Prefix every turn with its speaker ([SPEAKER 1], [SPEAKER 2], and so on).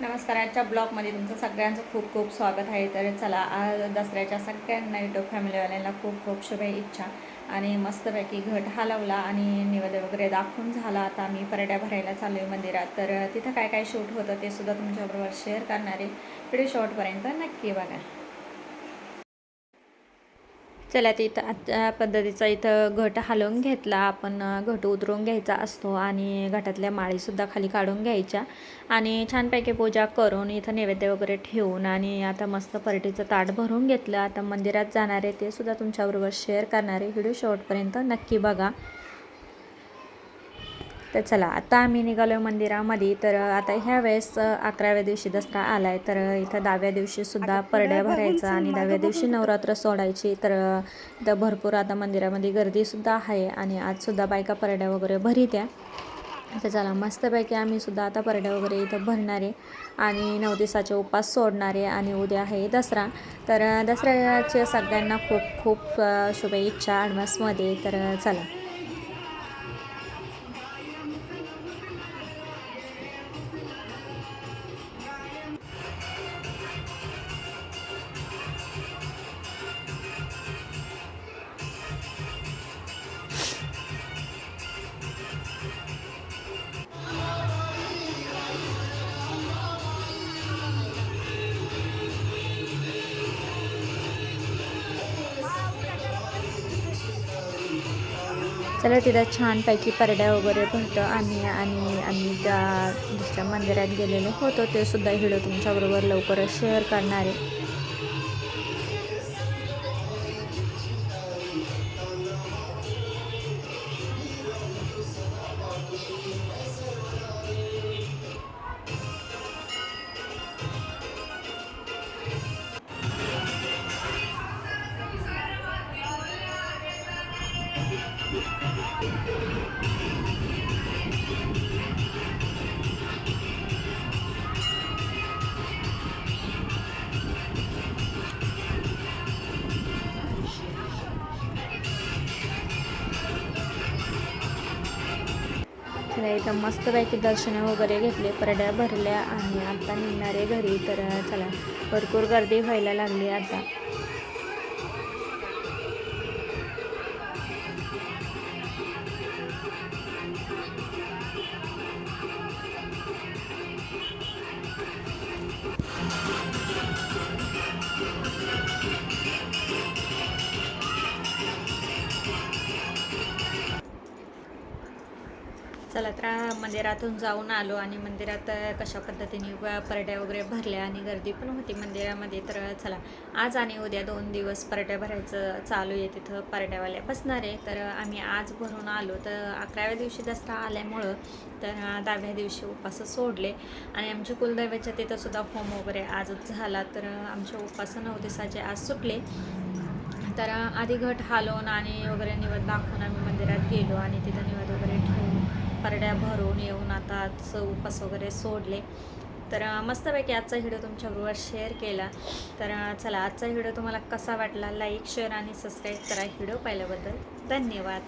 [SPEAKER 1] नमस्कार आजच्या ब्लॉगमध्ये तुमचं सगळ्यांचं खूप खूप स्वागत आहे. तर चला आज दसऱ्याच्या सगळ्यांना युट्यूब फॅमिलीवाल्यांना खूप खूप शुभेच्छा आणि मस्तपैकी घट हलवला आणि निवेद वगैरे दाखवून झाला. आता मी परड्या भरायला चालू आहे मंदिरात. तर तिथं काय काय शूट होतं ते सुद्धा तुमच्याबरोबर शेअर करणारे व्हिडिओ शॉर्टपर्यंत नक्की बघा. चला ते इथं अशा पद्धतीचा इथं घट हलवून घेतला. आपण घट उतरवून घ्यायचा असतो आणि घटातल्या माळीसुद्धा खाली काढून घ्यायच्या. आणि छानपैकी पूजा करून इथं नैवेद्य वगैरे ठेवून आणि आता मस्त परटीचं ताट भरून घेतलं. आता मंदिरात जाणारे ते सुद्धा तुमच्याबरोबर शेअर करणारे व्हिडिओ शेवटपर्यंत नक्की बघा. तर चला आता आम्ही निघालो मंदिरामध्ये. तर आता ह्या वेळेस अकराव्या दिवशी दसरा आलाय. तर इथं दहाव्या दिवशी सुद्धा परड्या भरायचा आणि दहाव्या दिवशी नवरात्र सोडायची. तर इथं भरपूर आता मंदिरामध्ये गर्दीसुद्धा आहे आणि आजसुद्धा बायका परड्या वगैरे भरीत्या तर चला मस्तपैकी आम्ही सुद्धा आता परड्या वगैरे इथं भरणारे आणि नऊ दिवसाचे उपास सोडणारे आणि उद्या आहे दसरा. तर दसऱ्याचे सगळ्यांना खूप खूप शुभेच्छा ॲडव्हान्समध्ये तर चला. चला तिथं छानपैकी परड्या वगैरे भरतो आम्ही आणि आम्ही त्या दुसऱ्या मंदिरात गेलेलो होतो. ते सुद्धा व्हिडिओ तुमच्याबरोबर लवकरच शेअर करणार आहे. इथं मस्तपैकी दर्शनं वगैरे घेतले परड्या भरल्या आणि आता निघणारे घरी. तर चला भरपूर गर्दी व्हायला लागली आता. चला तर मंदिरातून जाऊन आलो आणि मंदिरात कशा पद्धतीने व- परड्या वगैरे भरल्या आणि गर्दी पण होती मंदिरामध्ये तर चला आज आणि उद्या दोन दिवस परड्या भरायचं चालू आहे तिथं परड्यावाल्या बसणार. आहे तर आम्ही आज भरून आलो तर अकराव्या दिवशी दसरा आल्यामुळं तर दहाव्या दिवशी उपास सोडले. आणि आमच्या कुलदैवाच्या तिथंसुद्धा होम वगैरे आजच झाला तर आमचे उपास नऊ दिवसाचे आज सुटले. तर आधी घट हालवून आणि वगैरे निवद दाखवून आम्ही मंदिरात गेलो आणि तिथं निवद वगैरे ठेवून परड्या भरून येऊन आता उपास वगैरे सोडले. तर मस्तपैकी आजचा व्हिडिओ तुमच्याबरोबर शेअर केला. तर चला आजचा व्हिडिओ तुम्हाला कसा वाटला? लाईक शेअर आणि सबस्क्राईब करा व्हिडिओ पाहिल्याबद्दल. धन्यवाद.